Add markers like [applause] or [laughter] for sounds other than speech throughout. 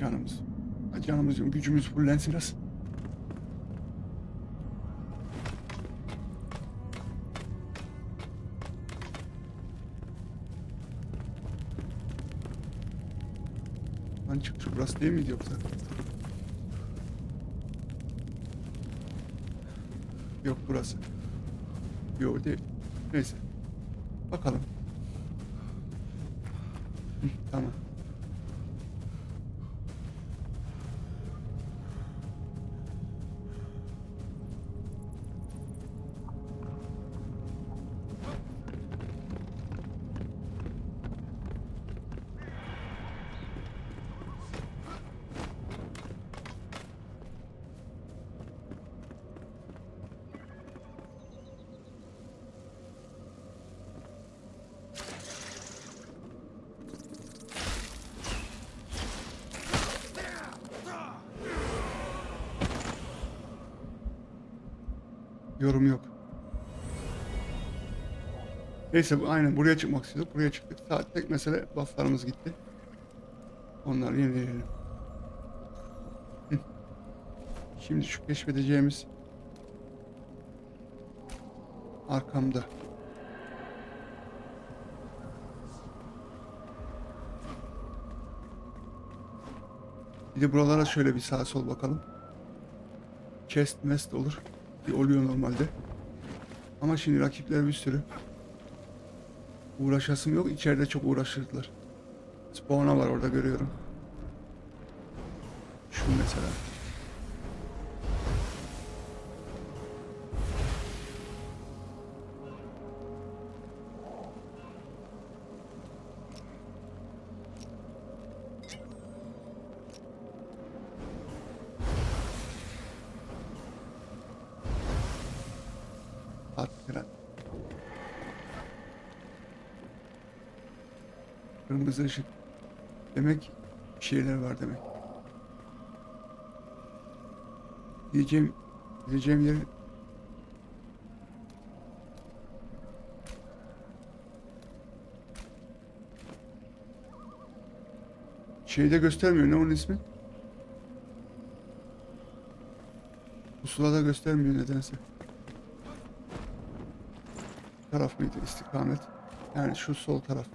Canımız. Canımız, gücümüz fullensin biraz. Lan çık şu burası değil miydi yoksa? Yok burası. Yok değil. Neyse. Bakalım. Hı, tamam. Yorum yok. Neyse aynen buraya çıkmak istiyorduk. Buraya çıktık. Saat tek mesele bufflarımız gitti. Onları yenileyelim. Şimdi şu keşfedeceğimiz arkamda. Bir de buralara şöyle bir sağa sol bakalım. Chest mest olur. Bir oluyor normalde. Ama şimdi rakipler bir sürü. Uğraşasım yok. İçeride çok uğraşırdılar. Spawn'a var orada görüyorum. Şu mesela. Hakikaten. Kırmızı ışık. Demek bir şeyler var demek. Diyeceğim, diyeceğim yeri Şeyde göstermiyor ne onun ismi? Pusulada göstermiyor nedense. Taraf mıydı istikamet? Yani şu sol taraf.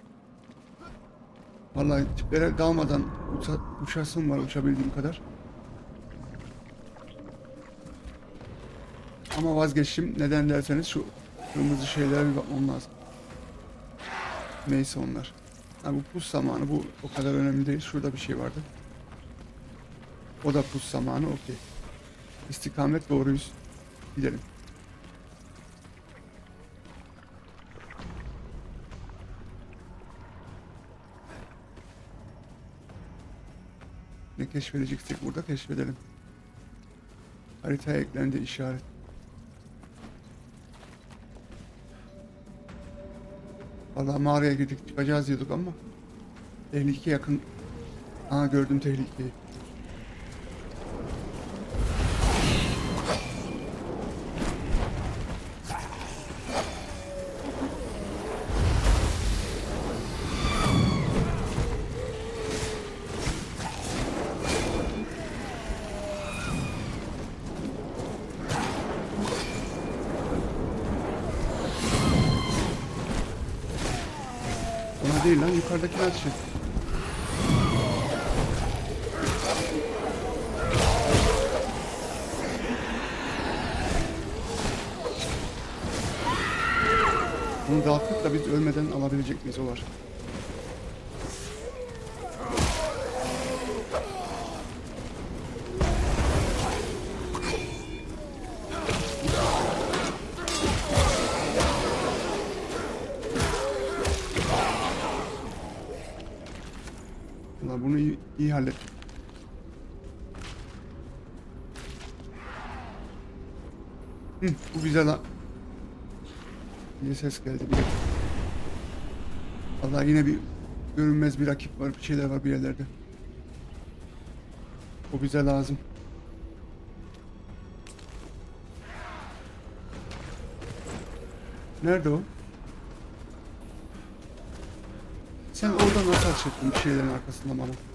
Vallahi tiplere dalmadan uça, uçasım var uçabildiğim kadar. Ama vazgeçtim. Neden derseniz şu kırmızı şeylere bir bakmam lazım. Neyse onlar. Ha, bu pus zamanı bu o kadar önemli değil. Şurada bir şey vardı. O da pus zamanı okey. İstikamet doğruyuz. Gidelim. Ne keşfedeceksek burada keşfedelim. Haritaya eklendi işaret. Vallahi mağaraya girdik çıkacağız diyorduk ama tehlike yakın. Aa gördüm tehlikeyi. Değil lan yukarıdaki atışın. Bunu dağıttık da biz ölmeden alabilecek miyiz o var. Yine ses geldi. Bir Allah yine bir görünmez bir rakip var, bir şeyler var bir yerlerde. O bize lazım. Nerede o? Sen oradan nasıl açıktın bir şeylerin arkasında bana?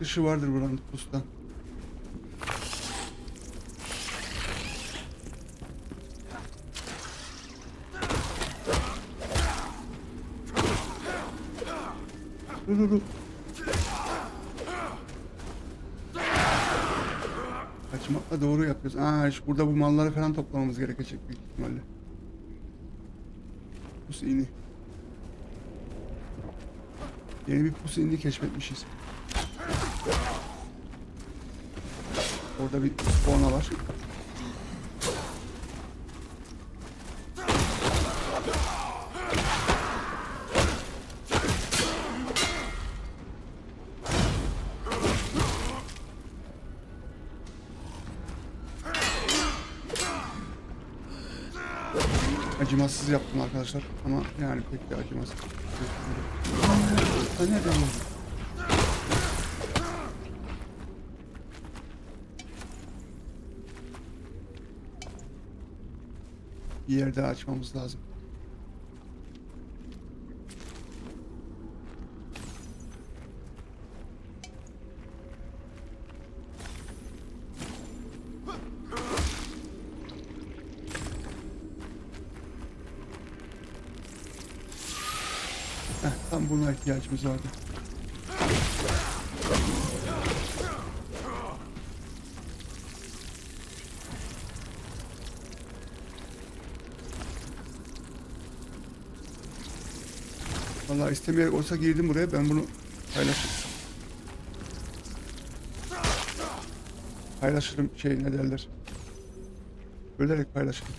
Çıkışı vardır buranın pustan. Dur dur. Kaçmakla doğru yapıyoruz. Aa, işte burada bu malları falan toplamamız gerekecek büyük ihtimalle. Pus iğni. Yeni bir pus iğni keşfetmişiz. Orada bir spawna var. Acımasız yaptım arkadaşlar ama yani pek de acımasız. Ha nereden? Bir yer daha açmamız lazım. Heh, tam buna ihtiyacımız vardı. Vallahi istemeyerek olsa girdim buraya ben bunu paylaşırım. Paylaşırım şey ne derler. Bölerek paylaşırım.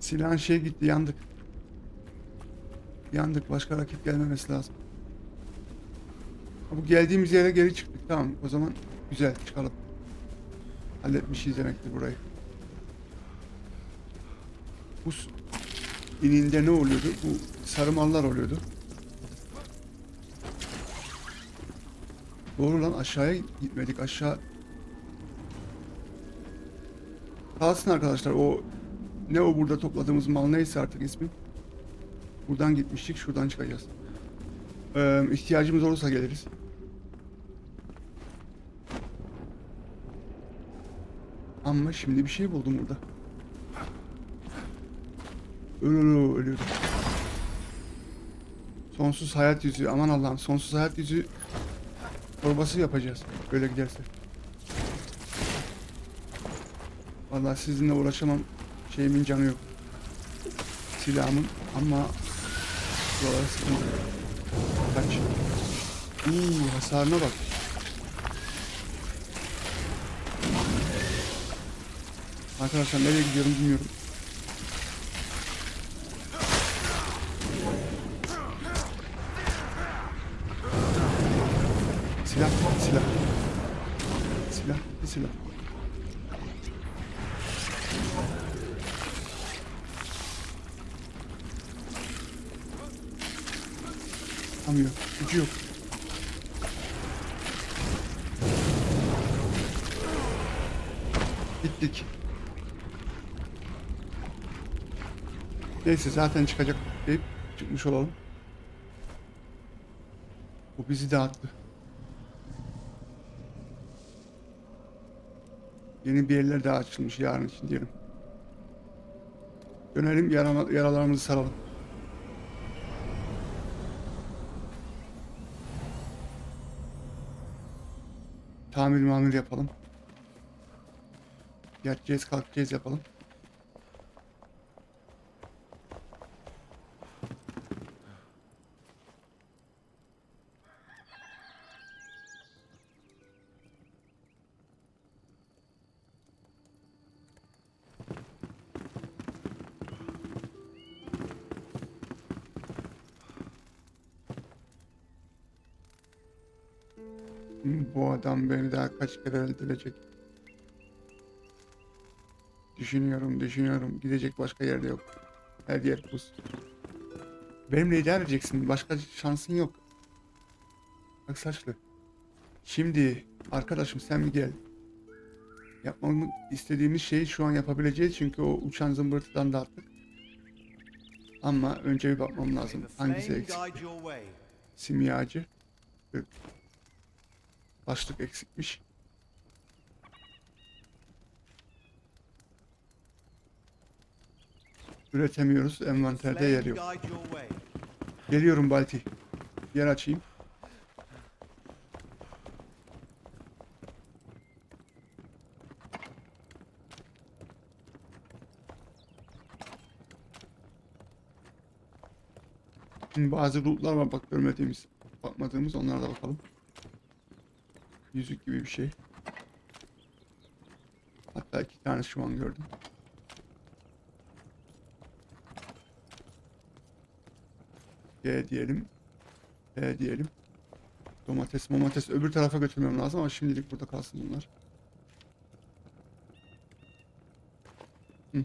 Silahın şey gitti yandık. Yandık başka rakip gelmemesi lazım. Bu geldiğimiz yere geri çıktık tamam o zaman güzel çıkalım. Halletmişiz demektir burayı. Bu ininde ne oluyordu? Bu sarı mallar oluyordu. Doğru lan aşağıya gitmedik aşağı. Kalsın arkadaşlar o ne o burada topladığımız mal neyse artık ismi. Buradan gitmiştik şuradan çıkacağız. Ee, ihtiyacımız olursa geliriz. Ama şimdi bir şey buldum burada. Ölü ölüyordum. Sonsuz hayat yüzüğü. Aman Allah'ım sonsuz hayat yüzüğü torbası yapacağız. Böyle giderse. Vallahi sizinle uğraşamam. Şeyimin canı yok. Silahımın ama buralar sıkıntı. Kaç. Uuu hasarına bak. Arkadaşlar nereye gidiyorum bilmiyorum. Neyse zaten çıkacak deyip çıkmış olalım. Bu bizi dağıttı. Yeni bir yerler daha açılmış yarın için diyelim. Dönelim yaralarımızı saralım. Tamir mamir yapalım. Yatacağız kalkacağız yapalım. Kaç kere öldürecek. Düşünüyorum, düşünüyorum. Gidecek başka yerde yok. Her yer buz. Benimle idare edeceksin. Başka şansın yok. Bak saçlı. Şimdi arkadaşım sen bir gel. Yapmamı istediğimiz şeyi şu an yapabileceğiz çünkü o uçan zımbırtıdan da attık. Ama önce bir bakmam lazım. Hangisi eksik? Simyacı. Başlık eksikmiş. Üretemiyoruz. Envanterde yer yok. Geliyorum Balti. Yer açayım. Şimdi bazı lootlar var bak görmediğimiz, bakmadığımız onlara da bakalım. Yüzük gibi bir şey. Hatta iki tane şu an gördüm. G diyelim. B diyelim. Domates, domates öbür tarafa götürmem lazım ama şimdilik burada kalsın bunlar. Hı.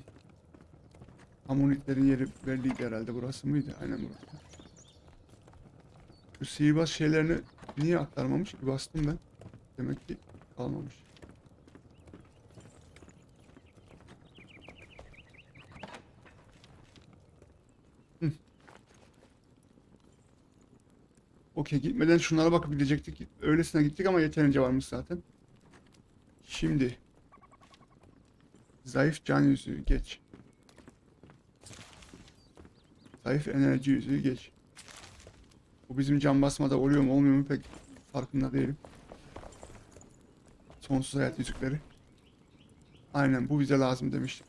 Hamonitlerin yeri belliydi herhalde burası mıydı? Aynen burası. Şu sihirbaz şeylerini niye aktarmamış ki bastım ben. Demek ki kalmamış. Hı. Okey gitmeden şunlara bakıp gidecektik. Öylesine gittik ama yeterince varmış zaten. Şimdi. Zayıf can yüzüğü geç. Zayıf enerji yüzüğü geç. Bu bizim can basmada oluyor mu olmuyor mu pek farkında değilim. Sonsuz hayat yüzükleri. Aynen bu bize lazım demiştim.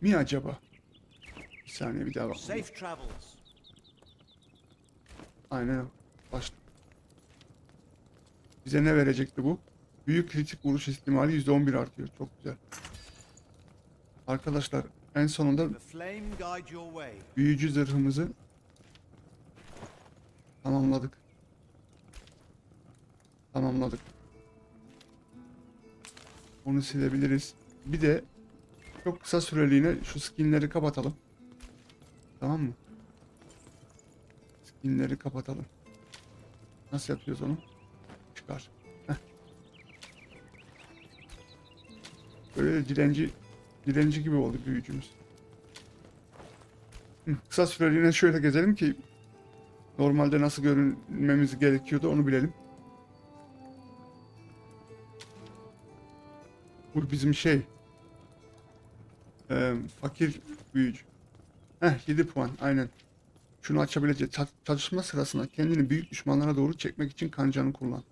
Mi acaba? Bir saniye bir daha bak. Aynen. Başla. Bize ne verecekti bu? Büyük kritik vuruş ihtimali %11 artıyor. Çok güzel. Arkadaşlar en sonunda büyücü zırhımızı tamamladık. Tamamladık. Onu silebiliriz. Bir de çok kısa süreliğine şu skinleri kapatalım. Tamam mı? Skinleri kapatalım. Nasıl yapıyoruz onu? Çıkar. Heh. Böyle de direnci direnci gibi oldu büyücümüz. Hı, Kısa süreliğine şöyle gezelim ki normalde nasıl görünmemiz gerekiyordu onu bilelim. Bu bizim şey eee, fakir büyücü. Heh 7 puan aynen. Şunu açabileceğiz. Ça- Çalışma sırasında kendini büyük düşmanlara doğru çekmek için kancanı kullan.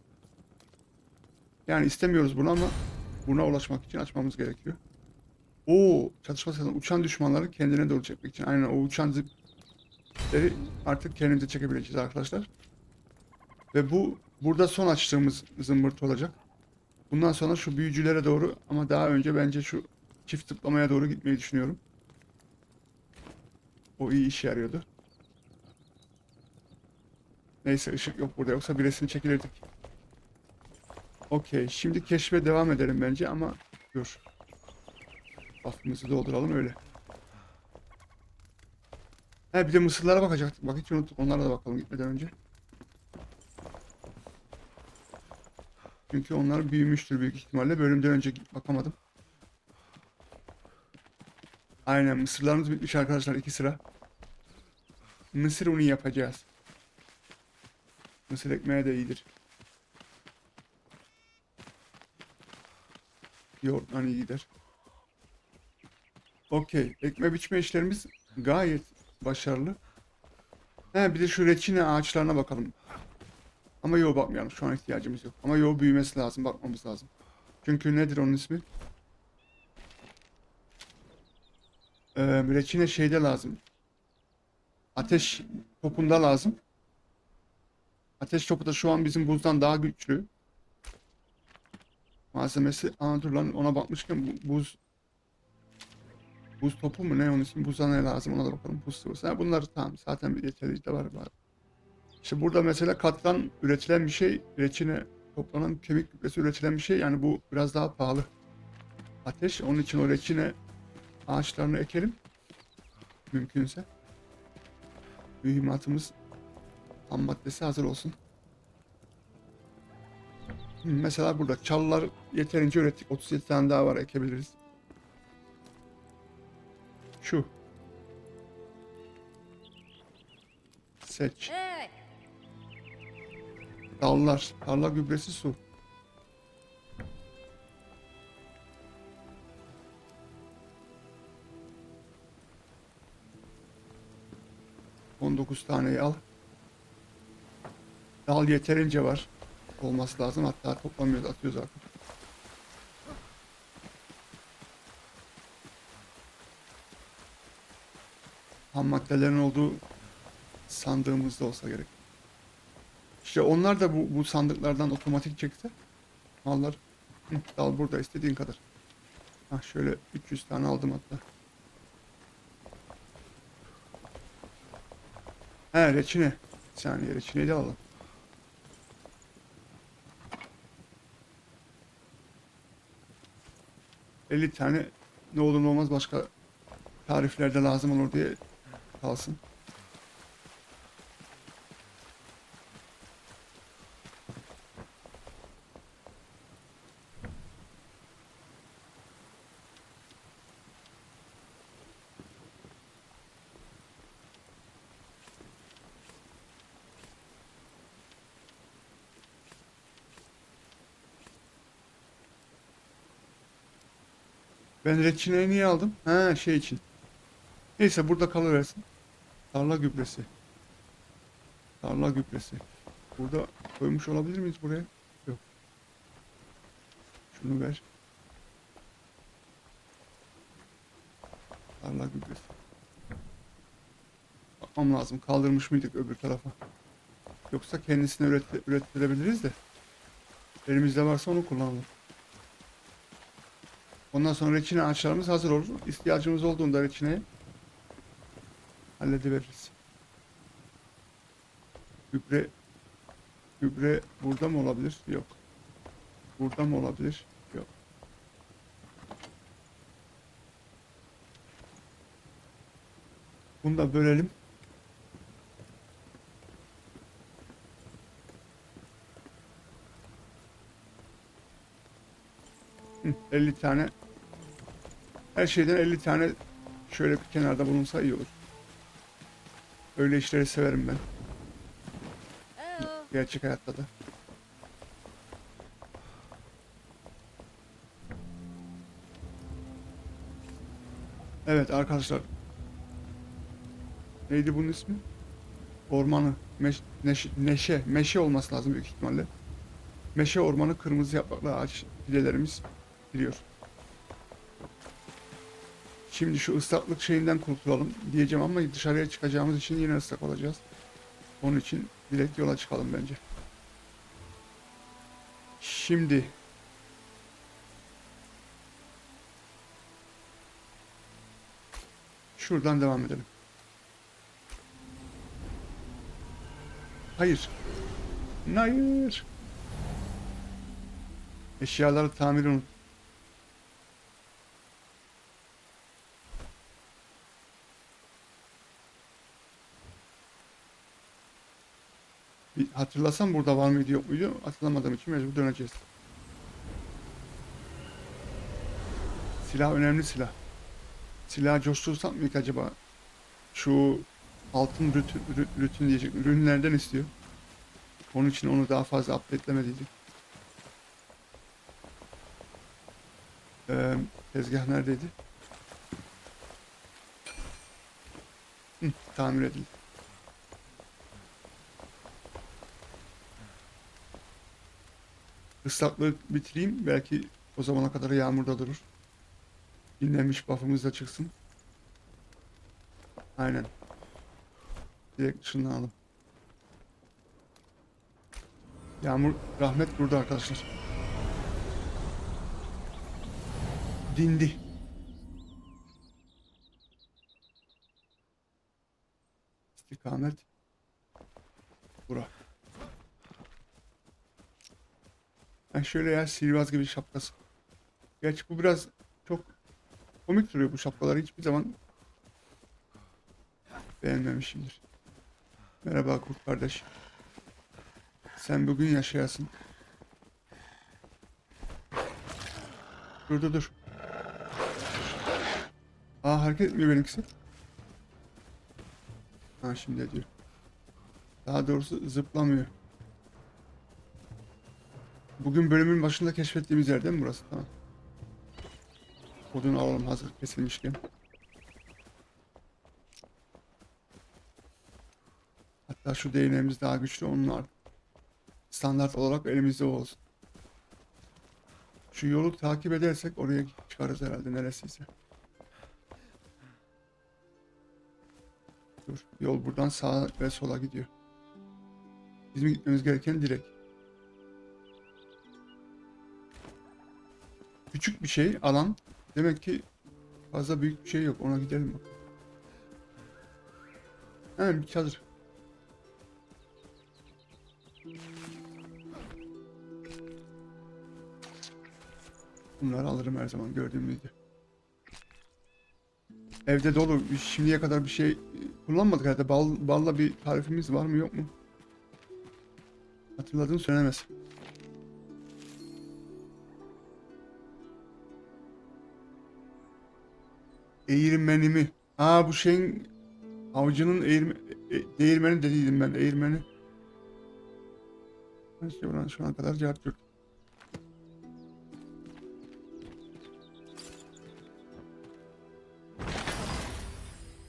Yani istemiyoruz bunu ama buna ulaşmak için açmamız gerekiyor. Oo, çatışma sırasında uçan düşmanları kendine doğru çekmek için. Aynen o uçan zipleri artık kendimize çekebileceğiz arkadaşlar. Ve bu burada son açtığımız zımbırt olacak. Bundan sonra şu büyücülere doğru ama daha önce bence şu çift tıklamaya doğru gitmeyi düşünüyorum. O iyi iş yarıyordu. Neyse ışık yok burada yoksa bir resim çekilirdik. Okey şimdi keşfe devam edelim bence ama dur. Buff'ımızı dolduralım öyle. He bir de mısırlara bakacaktık. Bak hiç unuttuk. Onlara da bakalım gitmeden önce. Çünkü onlar büyümüştür büyük ihtimalle. Bölümden önce bakamadım. Aynen mısırlarımız bitmiş arkadaşlar. iki sıra. Mısır unu yapacağız. Mısır ekmeği de iyidir. Yoğurttan iyi gider. Okey. Ekme biçme işlerimiz gayet başarılı. He bir de şu reçine ağaçlarına bakalım. Ama yo bakmayalım. Şu an ihtiyacımız yok. Ama yo büyümesi lazım. Bakmamız lazım. Çünkü nedir onun ismi? Ee, reçine şeyde lazım. Ateş topunda lazım. Ateş topu da şu an bizim buzdan daha güçlü. Malzemesi. Aa lan ona bakmışken bu- buz Buz topu mu ne onun için buza ne lazım ona da bakalım. Buz sıvısı. Ha, bunlar tamam zaten yeterli de var. var. İşte burada mesela katran üretilen bir şey, reçine toplanan kemik kütlesi üretilen bir şey yani bu biraz daha pahalı. ateş. Onun için o reçine ağaçlarını ekelim. Mümkünse. Mühimmatımız ham maddesi hazır olsun. Mesela burada çalılar yeterince ürettik. 37 tane daha var ekebiliriz. Şu. Seç. Dallar. Tarla gübresi su. On dokuz taneyi al. Dal yeterince var. Olması lazım. Hatta toplamıyoruz, atıyoruz artık. Ham maddelerin olduğu sandığımızda olsa gerek. İşte onlar da bu, bu sandıklardan otomatik çekse mallar dal burada istediğin kadar. Ha şöyle 300 tane aldım hatta. He reçine. Bir saniye reçineyi de alalım. ...50 tane ne olur ne olmaz başka tariflerde lazım olur diye kalsın. Ben reçineyi niye aldım? Ha şey için. Neyse burada kalıversin. Tarla gübresi. Tarla gübresi. Burada koymuş olabilir miyiz buraya? Yok. Şunu ver. Tarla gübresi. Bakmam lazım. Kaldırmış mıydık öbür tarafa? Yoksa kendisine üret ürettirebiliriz de. Elimizde varsa onu kullanalım. Ondan sonra reçine ağaçlarımız hazır olur. İhtiyacımız olduğunda reçineye hallediveririz. Gübre gübre burada mı olabilir? Yok. Burada mı olabilir? Yok. Bunu da bölelim. Hı, 50 tane her şeyden 50 tane şöyle bir kenarda bulunsa iyi olur. Öyle işleri severim ben. Gerçek hayatta da. Evet arkadaşlar. Neydi bunun ismi? Ormanı. Meş- neşe, neşe. Meşe olması lazım büyük ihtimalle. Meşe ormanı kırmızı yapraklı ağaç fidelerimiz biliyor. Şimdi şu ıslaklık şeyinden kurtulalım diyeceğim ama dışarıya çıkacağımız için yine ıslak olacağız. Onun için direkt yola çıkalım bence. Şimdi şuradan devam edelim. Hayır. Hayır. Eşyaları tamiri unut. Bir hatırlasam burada var mıydı yok muydu? Hatırlamadığım için mecbur döneceğiz. Silah önemli silah. Silah coştursam mı acaba? Şu altın rütün, rü- rütün diyecek ürünlerden istiyor. Onun için onu daha fazla update'lemediydik. Ee, tezgah neredeydi? Hı, tamir edildi. Islaklığı bitireyim. Belki o zamana kadar yağmurda durur. Dinlenmiş buff'ımız da çıksın. Aynen. Direkt ışınlanalım. Yağmur rahmet burada arkadaşlar. Dindi. İstikamet. Bura. Ha şöyle ya sihirbaz gibi şapkası. Gerçi bu biraz çok komik duruyor bu şapkaları. Hiçbir zaman beğenmemişimdir. Merhaba kurt kardeş. Sen bugün yaşayasın. Dur dur dur. Aa hareket etmiyor benimkisi. Ha şimdi ediyor. Daha doğrusu zıplamıyor. Bugün bölümün başında keşfettiğimiz yer değil mi burası? Tamam. Odunu alalım hazır kesilmişken. Hatta şu değneğimiz daha güçlü onlar. Standart olarak elimizde olsun. Şu yolu takip edersek oraya çıkarız herhalde neresiyse. Dur. Yol buradan sağa ve sola gidiyor. Bizim gitmemiz gereken direkt. Küçük bir şey alan. Demek ki fazla büyük bir şey yok. Ona gidelim bak. Hemen bir çadır. Bunları alırım her zaman gördüğüm gibi. Evde dolu. Şimdiye kadar bir şey kullanmadık herhalde. Bal, balla bir tarifimiz var mı yok mu? Hatırladığım söylemez. Eğirmenimi. Aa bu şeyin avcının eğirme, e- değirmeni dediydim ben. Eğirmeni. İşte buradan şu ana kadar cevap yok.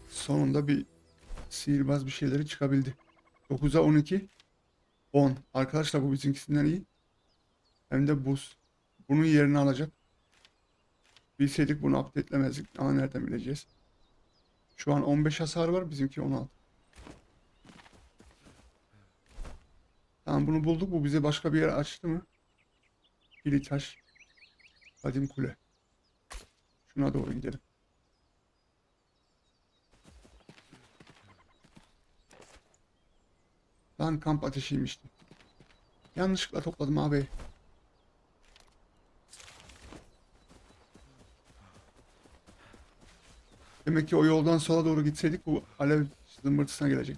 Sonunda bir sihirbaz bir şeyleri çıkabildi. 9'a 12. 10. Arkadaşlar bu bizimkisinden iyi. Hem de buz. Bunun yerini alacak. Bilseydik bunu update'lemezdik ama nereden bileceğiz. Şu an 15 hasar var bizimki 16. Tamam bunu bulduk. Bu bize başka bir yer açtı mı? Kili taş. Kadim kule. Şuna doğru gidelim. Lan kamp ateşiymişti. Yanlışlıkla topladım abi. Demek ki o yoldan sola doğru gitseydik bu alev zımbırtısına gelecek.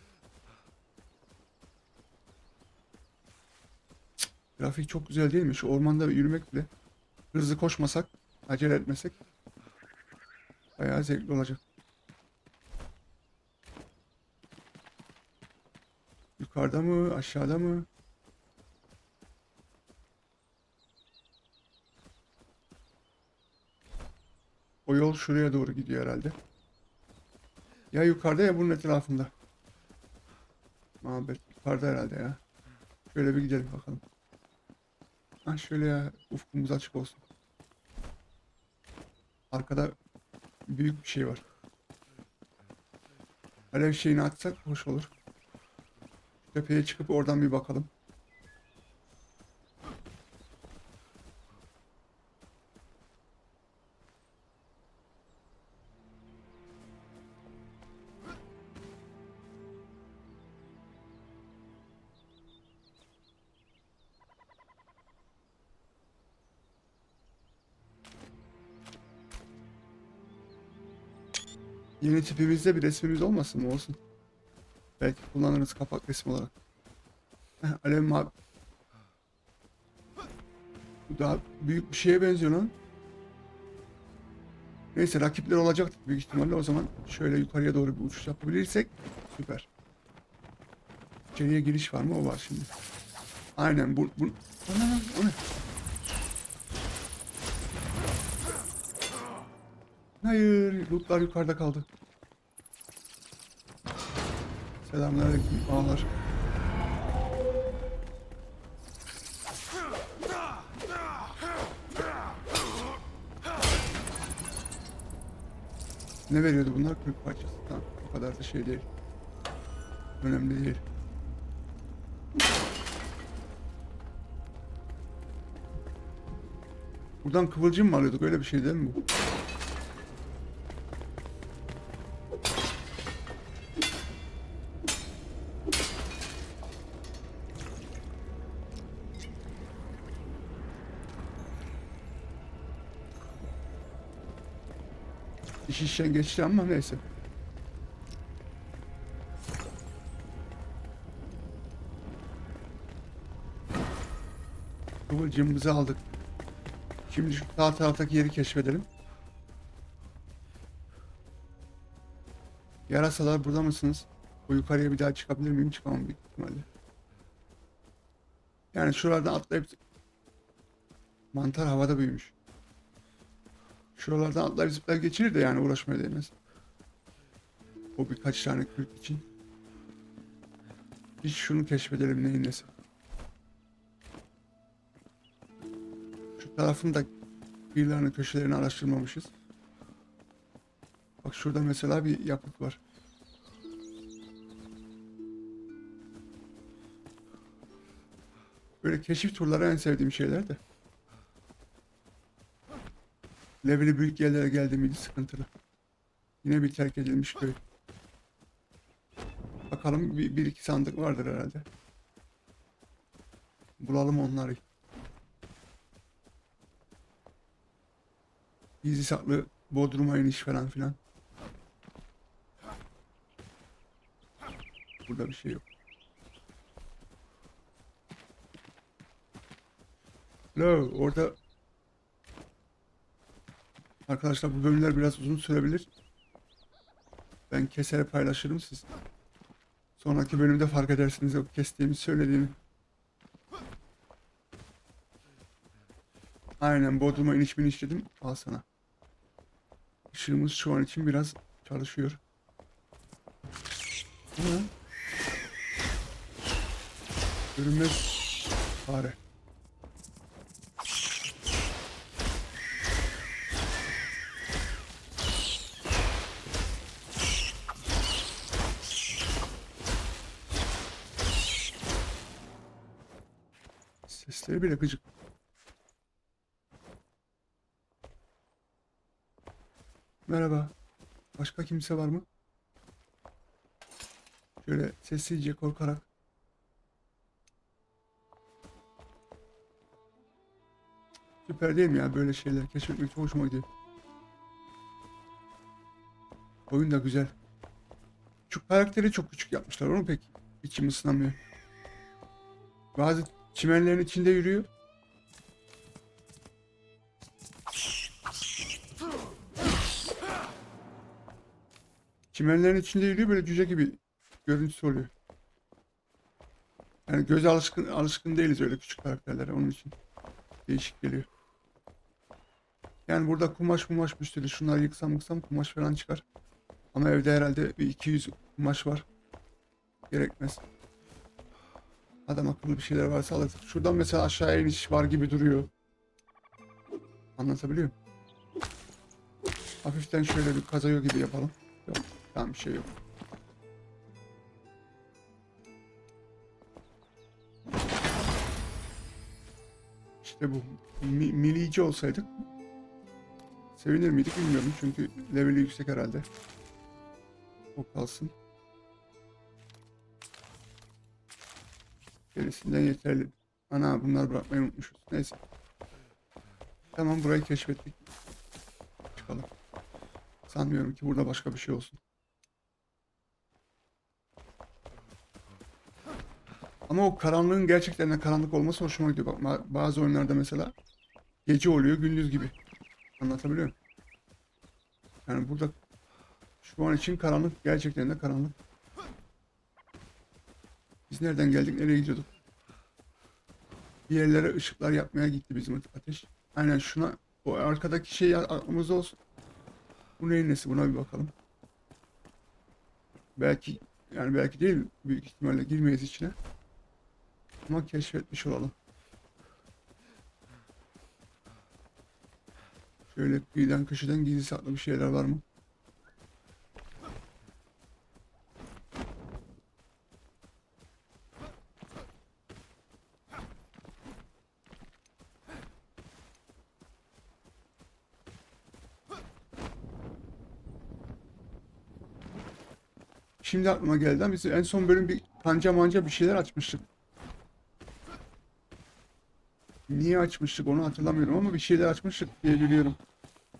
Cık, Grafik çok güzel değil mi? Şu ormanda yürümek bile hızlı koşmasak, acele etmesek bayağı zevkli olacak. Yukarıda mı, aşağıda mı? O yol şuraya doğru gidiyor herhalde. Ya yukarıda ya bunun etrafında. Mabet yukarıda herhalde ya. Şöyle bir gidelim bakalım. Ha şöyle ya ufkumuz açık olsun. Arkada büyük bir şey var. Alev şeyini atsak hoş olur. Tepeye çıkıp oradan bir bakalım. Yeni tipimizde bir resmimiz olmasın mı? Olsun. Belki kullanırız kapak resmi olarak. [laughs] Alev mavi. Bu daha büyük bir şeye benziyor lan. Neyse rakipler olacak büyük ihtimalle o zaman şöyle yukarıya doğru bir uçuş yapabilirsek süper. İçeriye giriş var mı? O var şimdi. Aynen bu... bu... Ana, o ne? Hayır, lootlar yukarıda kaldı. Selamünaleyküm ağlar. Ne veriyordu bunlar? 40 parçası. Tamam, o kadar da şey değil. Önemli değil. Buradan kıvılcım mı alıyorduk? Öyle bir şey değil mi bu? İş işten geçti ama neyse. Kıvılcımımızı aldık. Şimdi şu sağ taraftaki yeri keşfedelim. Yarasalar burada mısınız? Bu yukarıya bir daha çıkabilir miyim? Çıkamam büyük ihtimalle. Yani şuralardan atlayıp... Mantar havada büyümüş. Şuralardan atlayıp zıplayıp geçirir de yani uğraşmaya değmez. O birkaç tane kürk için. Hiç şunu keşfedelim neyin nesi. Şu tarafın da kıyılarını köşelerini araştırmamışız. Bak şurada mesela bir yapıt var. Böyle keşif turları en sevdiğim şeyler de. Leveli büyük yerlere geldi miydi sıkıntılı. Yine bir terk edilmiş köy. Bakalım bir, bir iki sandık vardır herhalde. Bulalım onları. Gizli saklı Bodrum'a iniş falan filan. Burada bir şey yok. Lo orada Arkadaşlar bu bölümler biraz uzun sürebilir. Ben keser paylaşırım siz. Sonraki bölümde fark edersiniz o kestiğimi söylediğimi. Aynen Bodrum'a iniş biniş dedim. Al sana. Işığımız şu an için biraz çalışıyor. Görünmez fare. Bile gıcık. Merhaba. Başka kimse var mı? Şöyle sessizce korkarak. Süper değil mi ya böyle şeyler? Keşfetmek çok hoşuma gidiyor. Oyun da güzel. Şu karakteri çok küçük yapmışlar. Onu pek içim ısınamıyor. Bazı çimenlerin içinde yürüyor. Çimenlerin içinde yürüyor böyle cüce gibi görüntüsü oluyor. Yani göze alışkın alışkın değiliz öyle küçük karakterlere onun için. Değişik geliyor. Yani burada kumaş kumaş bir sürü. Şunları yıksam yıksam kumaş falan çıkar. Ama evde herhalde bir 200 kumaş var. Gerekmez. Adam akıllı bir şeyler varsa alır. Şuradan mesela aşağıya iniş var gibi duruyor. Anlatabiliyor muyum? Hafiften şöyle bir kazıyor gibi yapalım. Yok. Tamam bir şey yok. İşte bu. Mi, milici olsaydık sevinir miydik bilmiyorum. Çünkü leveli yüksek herhalde. O kalsın. Gerisinden yeterli. Ana bunlar bırakmayı unutmuşuz. Neyse. Tamam burayı keşfettik. Çıkalım. Sanmıyorum ki burada başka bir şey olsun. Ama o karanlığın gerçekten karanlık olması hoşuma gidiyor. Bak bazı oyunlarda mesela gece oluyor gündüz gibi. Anlatabiliyor muyum? Yani burada şu an için karanlık gerçekten de karanlık. Nereden geldik nereye gidiyorduk? Bir yerlere ışıklar yapmaya gitti bizim ateş. Aynen şuna o arkadaki şey aklımızda olsun. Bu neyin nesi buna bir bakalım. Belki yani belki değil büyük ihtimalle girmeyiz içine. Ama keşfetmiş olalım. Şöyle kıyıdan köşeden gizli saklı bir şeyler var mı? Şimdi aklıma geldi ama en son bölüm bir kanca manca bir şeyler açmıştık. Niye açmıştık onu hatırlamıyorum ama bir şeyler açmıştık diye biliyorum.